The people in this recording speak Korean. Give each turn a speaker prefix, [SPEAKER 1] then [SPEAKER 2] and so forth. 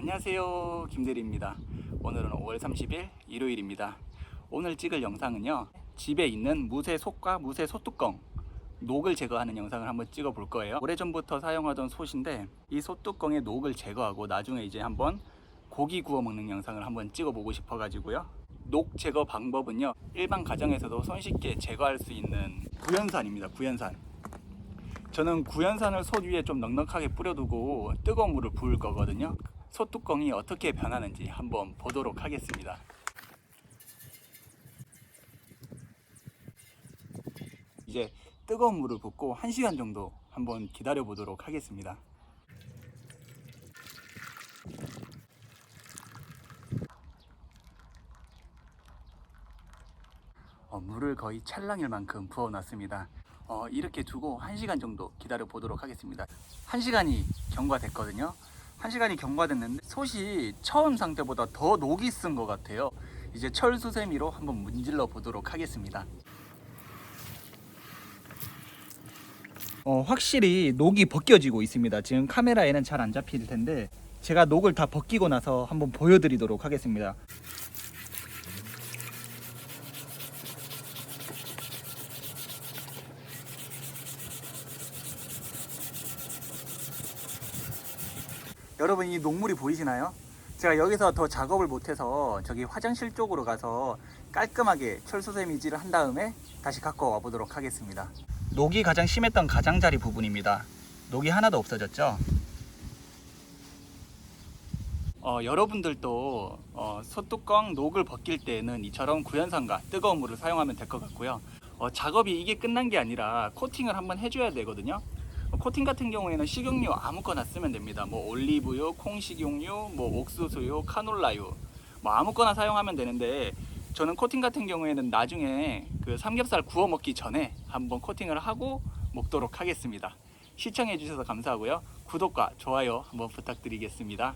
[SPEAKER 1] 안녕하세요. 김대리입니다. 오늘은 5월 30일 일요일입니다. 오늘 찍을 영상은요 집에 있는 무쇠 솥과 무쇠 솥뚜껑 녹을 제거하는 영상을 한번 찍어 볼 거예요. 오래전부터 사용하던 솥인데 이 솥뚜껑의 녹을 제거하고 나중에 이제 한번 고기 구워 먹는 영상을 한번 찍어 보고 싶어 가지고요. 녹 제거 방법은요 일반 가정에서도 손쉽게 제거할 수 있는 구연산입니다 구연산. 저는 구연산을 솥 위에 좀 넉넉하게 뿌려두고 뜨거운 물을 부을 거거든요. 솥뚜껑이 어떻게 변하는지 한번 보도록 하겠습니다. 이제 뜨거운 물을 붓고 1시간 정도 한번 기다려 보도록 하겠습니다. 어, 물을 거의 찰랑일 만큼 부어놨습니다. 어, 이렇게 두고 1시간 정도 기다려 보도록 하겠습니다. 1시간이 경과됐거든요. 1시간이 경과됐는데 솥이 처음 상태보다 더 녹이 쓴 것 같아요. 이제 철수세미로 한번 문질러 보도록 하겠습니다. 어, 확실히 녹이 벗겨지고 있습니다. 지금 카메라에는 잘 안 잡힐 텐데 제가 녹을 다 벗기고 나서 한번 보여드리도록 하겠습니다. 여러분 이 녹물이 보이시나요? 제가 여기서 더 작업을 못해서 저기 화장실 쪽으로 가서 깔끔하게 철수 세미질을 한 다음에 다시 갖고 와 보도록 하겠습니다. 녹이 가장 심했던 가장자리 부분입니다. 녹이 하나도 없어졌죠? 어, 여러분들도 어, 솥뚜껑 녹을 벗길 때는 이처럼 구연산과 뜨거운 물을 사용하면 될 것 같고요. 어, 작업이 이게 끝난 게 아니라 코팅을 한번 해줘야 되거든요. 어, 코팅 같은 경우에는 식용유 아무거나 쓰면 됩니다. 뭐 올리브유, 콩식용유, 뭐 옥수수유, 카놀라유, 뭐 아무거나 사용하면 되는데 저는 코팅 같은 경우에는 나중에 그 삼겹살 구워 먹기 전에 한번 코팅을 하고 먹도록 하겠습니다. 시청해 주셔서 감사하고요. 구독과 좋아요 한번 부탁드리겠습니다.